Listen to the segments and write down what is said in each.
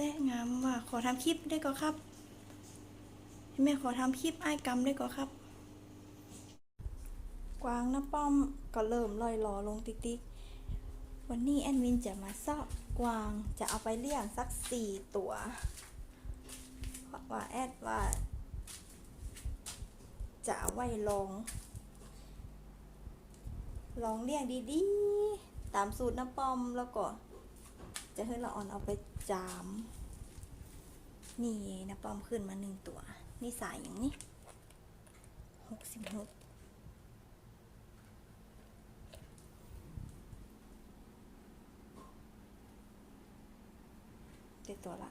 แตะงามว่าขอทำคลิปได้ก็ครับแม่ขอทำคลิปไอ้กรรมได้ก็ครับ กวางน้าป้อมก็เริ่มลอยหลอลงติ๊กติ๊กวันนี้แอดมินจะมาสอบกวางจะเอาไปเลี้ยงสักสี่ตัวเพราะว่าแอดว่า จะเอาไว้ลอง ลองเลี้ยงดีๆ ตามสูตรน้าป้อมแล้วก็ จะให้ละออนเอาไปจาม นี่นะปอมขึ้นมาหนึ่งตัว นี่สายอย่างนี้หกสิบหกเจ็ดตัวละ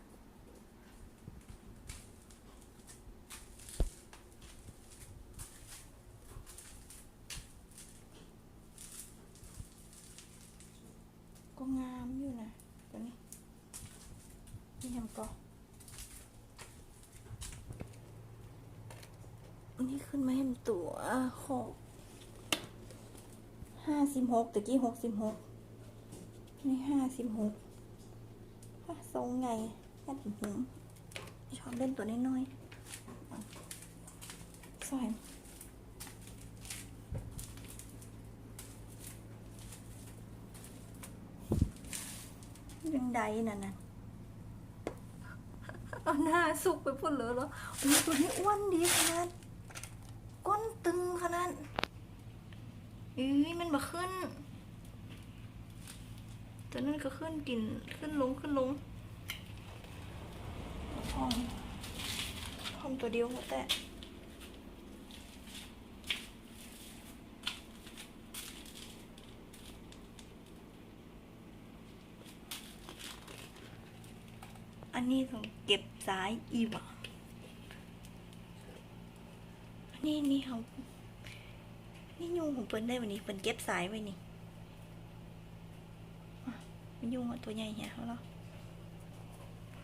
ก็งามอยู่นะตัวนี้ นี่ ทำก็อันนี้ขึ้นมาเห็นตัวหกห้าสิบหกตะกี้หกสิบหกนี่ห้าสิบหกทรงไงแค่ถึงหูชอบเล่นตัวน้อยๆส่ยังใดนั่นน่ะ หน้าสุกไปพุ่นเลยเหรอโอ้ยตัวนี้อ้วนดีขนาดก้นตึงขนาดเอ้ยมันมาขึ้น ตัวนั้นก็ขึ้นกินขึ้นลงขึ้นลงพร้อมพอมตัวเดียวแต่อันนี้ต้องเก็บ สายอีหวะอันนี่นี่เขานี่ยุงของเปิ้นได้วันนี้เปิ้นเก็บสายไว้นี่มันยุงตัวใหญ่เหี้ยเขาเหรอ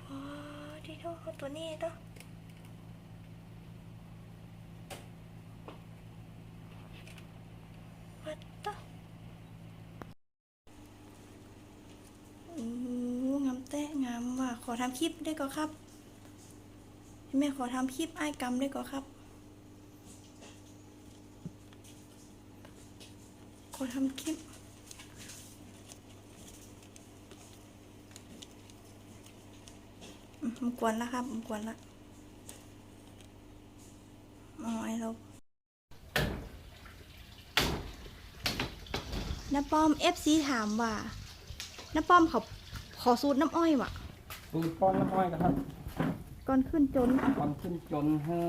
อ๋อที่โทษตัวนี้ตัววัดตัวโอ้งามแตะงามว่ะขอทำคลิปได้ก็ครับ แม่ขอทำคลิปไอ้กรรมด้ก็ครับ ขอทำคลิปมันกวนแล้วครับมันกวนละเอาไอ้ลบน้าป้อม FC ถามว่าน้าป้อมขาขอสูตรน้ำอ้อยว่ะสูตรป้อนน้ำอ้อยนะครับ ก่อนขึ้นจนก่อนขึ้นจนให้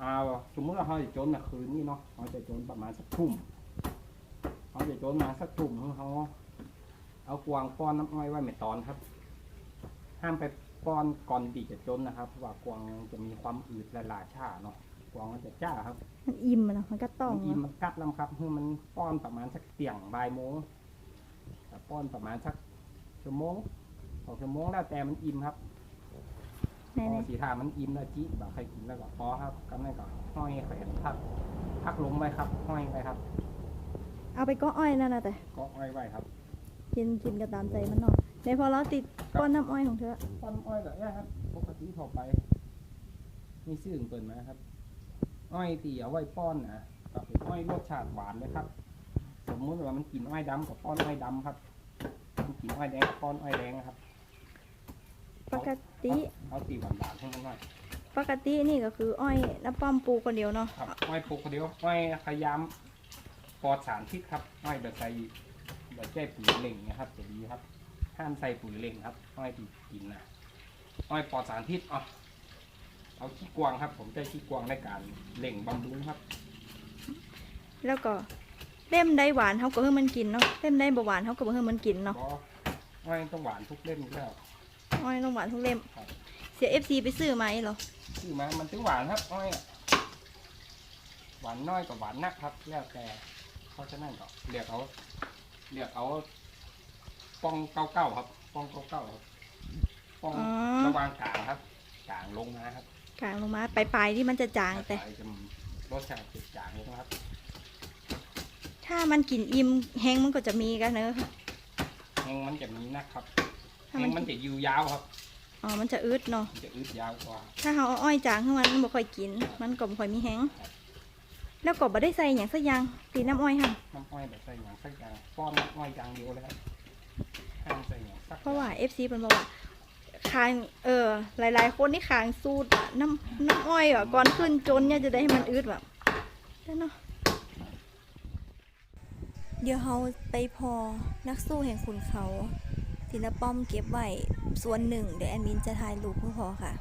เอาสมมุติว่าเขาจะจนนะคืนนี้เนาะเขาจะจนประมาณสักทุ่มเขาจะจนมาสักทุ่มเขาเอากวางป้อนน้ำอ้อยไว้ไม่ตอนครับ ห้ามไปป้อนก่อนดีจะจนนะครับเพราะว่ากวางจะมีความอืดและลาชาเนาะกวางมันจะจ้าครับมันอิ่มอะนะมันก็ต้องมันอิ่มอะมันกัดแล้วครับคือมันป้อนประมาณสักเตียงบ่ายโมงแต่ป้อนประมาณสักชั่วโมงสองชั่วโมงแล้วแต่มันอิ่มครับ ไหนพอสีทามันอิ่มแล้วจิแบบใครกินแล้วก็พอครับก็นั่นก็ห้อยแขวนพักพักลงไว้ครับ ห้อยไว้ครับๆเอาไปก็อ้อยนั่นนะแต่ ก็ห้อยไว้ครับกินกินก็ตามใจมันเนาะในพอเราติดก้อนน้ำอ้อยของเธอป้อนอ้อยแบบนี้ครับปกติทั่วไป มีชื่อของเปิดมาครับ อ้อยตีเอาไว้ป้อนนะก็เป็นอ้อยรสชาติหวานเลยครับ สมมุติว่ามันกินอ้อยดำกับป้อนอ้อยดำครับ มันกินอ้อยแดงกับป้อนอ้อยแดงนะครับ ปกติ เอาตีหวานหวานๆให้มันหน่อยปกตินี่ก็คืออ้อยน้ำป้อมปลูกคนเดียวเนาะครับอ้อยปลูกคนเดียวอ้อยพยายามปลอดสารพิษครับอ้อยแบบใส่แบบแก้ปุ๋ยเหล่งนะครับจะดีครับห้ามใส่ปุ๋ยเหล่งครับอ้อยที่กินนะอ้อยปลอดสารพิษอ๋อเอาขี้กวางครับ ผมใช้ขี้กวางในการเหล่งบำรุงครับ แล้วก็เล่มได้หวานเขาก็เพิ่มมันกินเนาะเล่มได้บ่หวานเขาก็บ่เพิ่มมันกินเนาะเพราะอ้อยต้องหวานทุกเล่มอยู่แล้ว อ้อยต้องหวานทุกเล่ม ครับ เสียเอฟซีไปซื้อไหมาเหรอคือมามันถึงหวานครับอ้อยอะหวานน้อยกับหวานนักครับแล้วแต่เพราะฉะนั้นก็เรียกเอาเรียกเอาปองเก้าเก้าครับปองเก้าเก้าครับปองอ๋อ ระหวางกลางครับกลางลงมาครับกลางลงมาปลายๆที่มันจะจางแต่ไปจะรสชาติติดจางเลยนะครับ ถ้ามันกินอิ่มแห้งมันก็จะมีกันเนอะแห้งมันจะมีนะครับ ถ้าแห้มันงมันจะอยู่ยาวครับอ๋อมันจะอึดเนาะมันจะอึดยาวกว่าถ้าเขาเอาอ้อยจางขึ้นมามันบ่ค่อยกิน มันก็บ่ค่อยมีแห้งแล้วก็บ่ได้ใส่อย่างสักอย่างตีน้ำอ้อยหั่นน้ำอ้อยแบบใส่อย่างสักอย่างป้อนน้ำอ้อยอย่างเดียวเลยครับห้ามใส่อย่างสักเพราะว่า FC เพิ่นบอกว่าคางเออหลาย ๆ คนนี่คางสูตรอะน้ำน้ำอ้อยอะก่อนขึ้นจนเนี่ยจะได้ให้มันอึดแบบได้เนาะเดี๋ยวเราไปพอนักสู้แห่งขุนเขา ศิลป้อมเก็บไว้ส่วนหนึ่งเดี๋ยวแอดมินจะถ่ายรูปเพื่อพอค่ะ